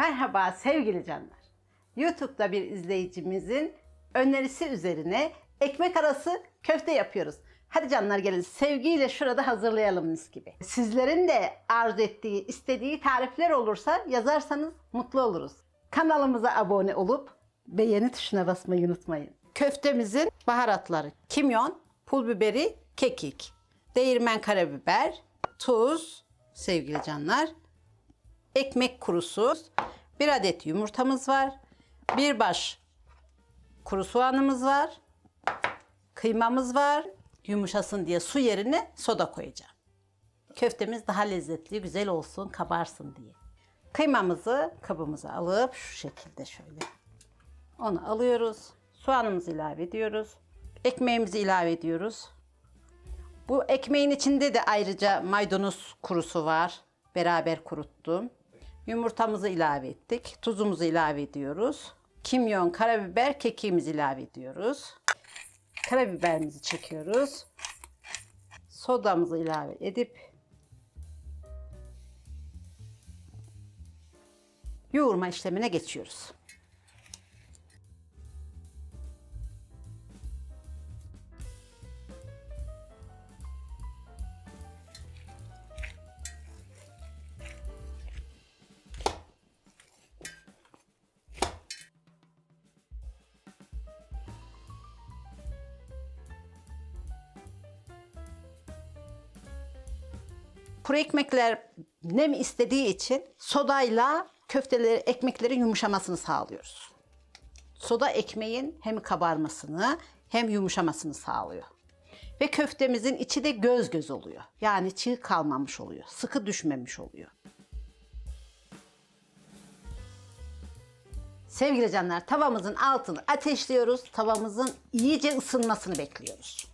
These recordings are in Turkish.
Merhaba sevgili canlar. YouTube'da bir izleyicimizin önerisi üzerine ekmek arası köfte yapıyoruz. Hadi canlar gelin sevgiyle şurada hazırlayalım mis gibi. Sizlerin de arzu ettiği, istediği tarifler olursa yazarsanız mutlu oluruz. Kanalımıza abone olup beğeni tuşuna basmayı unutmayın. Köftemizin baharatları kimyon, pul biberi, kekik, değirmen karabiber, tuz sevgili canlar, ekmek kurusu, bir adet yumurtamız var, bir baş kuru soğanımız var, kıymamız var. Yumuşasın diye su yerine soda koyacağım. Köftemiz daha lezzetli, güzel olsun, kabarsın diye. Kıymamızı kabımıza alıp şu şekilde şöyle onu alıyoruz. Soğanımızı ilave ediyoruz. Ekmeğimizi ilave ediyoruz. Bu ekmeğin içinde de ayrıca maydanoz kurusu var. Beraber kuruttum. Yumurtamızı ilave ettik. Tuzumuzu ilave ediyoruz. Kimyon, karabiber, kekiğimizi ilave ediyoruz. Karabiberimizi çekiyoruz. Sodamızı ilave edip yoğurma işlemine geçiyoruz. Kuru ekmekler nem istediği için sodayla köfteleri, ekmeklerin yumuşamasını sağlıyoruz. Soda ekmeğin hem kabarmasını hem yumuşamasını sağlıyor. Ve köftemizin içi de göz göz oluyor. Yani çiğ kalmamış oluyor. Sıkı düşmemiş oluyor. Sevgili canlar tavamızın altını ateşliyoruz. Tavamızın iyice ısınmasını bekliyoruz.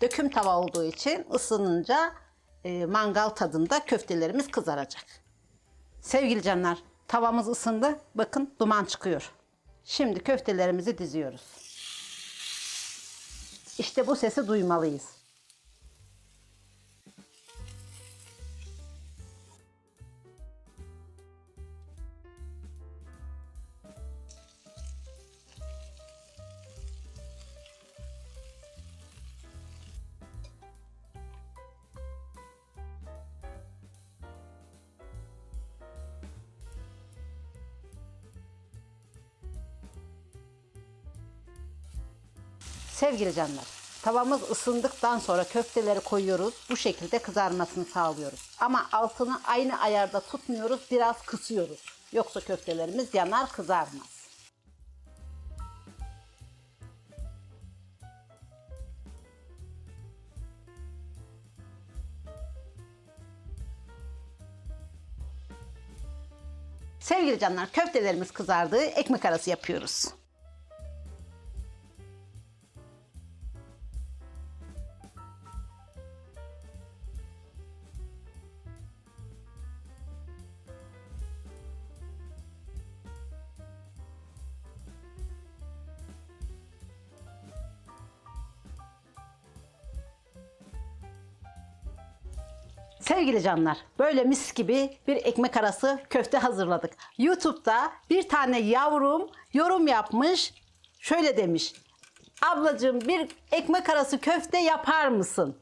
Döküm tava olduğu için ısınınca e, mangal tadında köftelerimiz kızaracak. Sevgili canlar, tavamız ısındı. Bakın duman çıkıyor. Şimdi köftelerimizi diziyoruz. İşte bu sesi duymalıyız. Sevgili canlar, tavamız ısındıktan sonra köfteleri koyuyoruz. Bu şekilde kızarmasını sağlıyoruz. Ama altını aynı ayarda tutmuyoruz, biraz kısıyoruz. Yoksa köftelerimiz yanar, kızarmaz. Sevgili canlar, köftelerimiz kızardı. Ekmek arası yapıyoruz. Sevgili canlar, böyle mis gibi bir ekmek arası köfte hazırladık. YouTube'da bir tane yavrum yorum yapmış, şöyle demiş. Ablacığım bir ekmek arası köfte yapar mısın?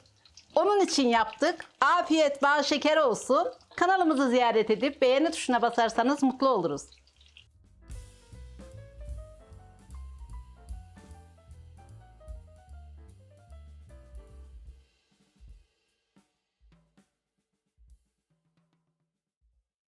Onun için yaptık. Afiyet, bal şeker olsun. Kanalımızı ziyaret edip beğeni tuşuna basarsanız mutlu oluruz.